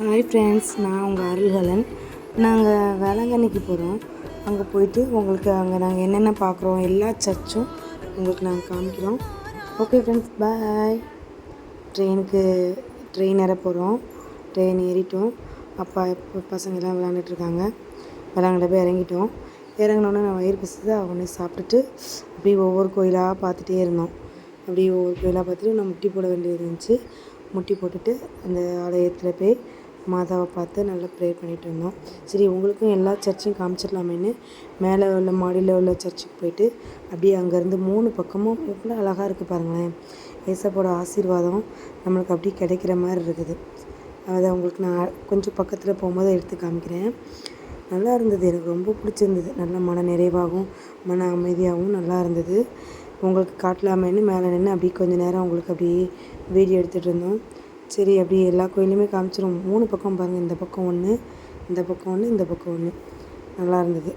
Hi friends நான் உங்கள் அருள்கலன். நாங்கள் வேளாங்கண்ணிக்கு போகிறோம் அங்கே போயிட்டு உங்களுக்கு அங்கே நாங்கள் என்னென்ன பார்க்குறோம் எல்லா சர்ச்சும் உங்களுக்கு நாங்கள் காமிக்கிறோம். ஓகே ஃப்ரெண்ட்ஸ் பாய் ட்ரெயினுக்கு ட்ரெயின் ஏற போகிறோம் ட்ரெயின் ஏறிட்டோம். அப்பா இப்போ பசங்கள்லாம் விளாண்டுட்ருக்காங்க விளாண்ட போய் இறங்கிட்டோம். இறங்கினோன்னே நான் வயிறு பசித்து அவனே சாப்பிட்டுட்டு அப்படியே ஒவ்வொரு கோயிலாக பார்த்துட்டே இருந்தோம். அப்படியே ஒவ்வொரு கோயிலாக பார்த்துட்டு நான் முட்டி போட வேண்டியது இருந்துச்சு. முட்டி போட்டுட்டு அந்த ஆலயத்தில் போய் மாதாவை பார்த்து நல்லா ப்ரே பண்ணிட்டு இருந்தோம். சரி உங்களுக்கும் எல்லா சர்ச்சையும் காமிச்சிடலாமேன்னு மேலே உள்ள மாடியில் உள்ள சர்ச்சுக்கு போயிட்டு அப்படியே அங்கேருந்து மூணு பக்கமும் எவ்வளோ அழகாக இருக்குது பாருங்களேன். ஏசப்போட ஆசீர்வாதம் நம்மளுக்கு அப்படியே கிடைக்கிற மாதிரி இருக்குது. அதை உங்களுக்கு நான் கொஞ்சம் பக்கத்தில் போகும்போது எடுத்து காமிக்கிறேன். நல்லா இருந்தது. எனக்கு ரொம்ப பிடிச்சிருந்தது. நல்ல மன நிறைவாகவும் மன அமைதியாகவும் நல்லா இருந்தது. உங்களுக்கு காட்டலாமேன்னு மேலே நின்று அப்படியே கொஞ்சம் நேரம் உங்களுக்கு அப்படியே வீடியோ எடுத்துகிட்டு இருந்தோம். சரி அப்படியே எல்லா கோயிலுமே காமிச்சிரும். மூணு பக்கம் பாருங்கள் இந்த பக்கம் ஒன்று இந்த பக்கம் ஒன்று இந்த பக்கம் ஒன்று நல்லா இருந்தது.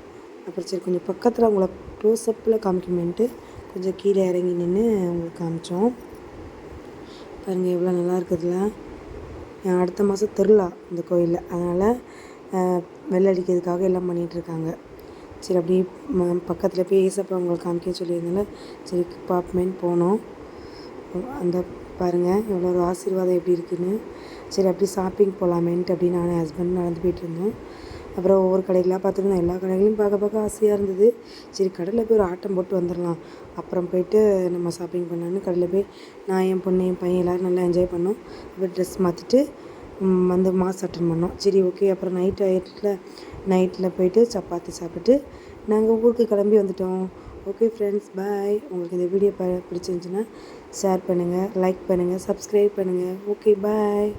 அப்புறம் சரி கொஞ்சம் பக்கத்தில் உங்களை க்ளோஸ்அப்பில் காமிக்கணுமேன்ட்டு கொஞ்சம் கீழே இறங்கி நின்று உங்களுக்கு காமிச்சோம். பாருங்கள் எவ்வளோ நல்லா இருக்குதுல்ல அடுத்த மாதம் திருவிழா இந்த கோயிலில். அதனால் வெள்ளை அடிக்கிறதுக்காக எல்லாம் பண்ணிகிட்ருக்காங்க சரி அப்படியே பக்கத்தில் போய் ஏசப்பா உங்களுக்கு காமிக்க சொல்லியிருந்தால சரி பார்ப்போமேன்னு போனோம். அந்த பாருங்கள் எவ்வளோ ஒரு ஆசீர்வாதம் எப்படி இருக்குன்னு. சரி அப்படி ஷாப்பிங் போகலாமேன்ட்டு அப்படின்னு நான் ஹஸ்பண்ட் நடந்து போயிட்டு இருந்தோம். அப்புறம் ஒவ்வொரு கடைகளாக பார்த்துருந்தோம் எல்லா கடைகளையும் பார்க்க பார்க்க ஆசையாக இருந்தது. சரி கடையில் போய் ஒரு ஆட்டம் போட்டு வந்துடலாம். அப்புறம் போயிட்டு நம்ம ஷாப்பிங் பண்ணலான்னு கடையில் போய் நான் என் பொண்ணு என் பையன் எல்லோரும் நல்லா என்ஜாய் பண்ணோம். அப்புறம் ட்ரெஸ் மாற்றிட்டு வந்து மாஸ் அட்டன் பண்ணோம். சரி ஓகே அப்புறம் நைட் ஆயிட்டில் நைட்டில் போயிட்டு சப்பாத்தி சாப்பிட்டு நாங்கள் ஊருக்கு கிளம்பி வந்துட்டோம். ஓகே ஃப்ரெண்ட்ஸ் பாய் உங்களுக்கு இந்த வீடியோ ப பிடிச்சிருந்துச்சுன்னா ஷேர் பண்ணுங்கள் லைக் பண்ணுங்கள் சப்ஸ்கிரைப் பண்ணுங்கள் ஓகே பாய்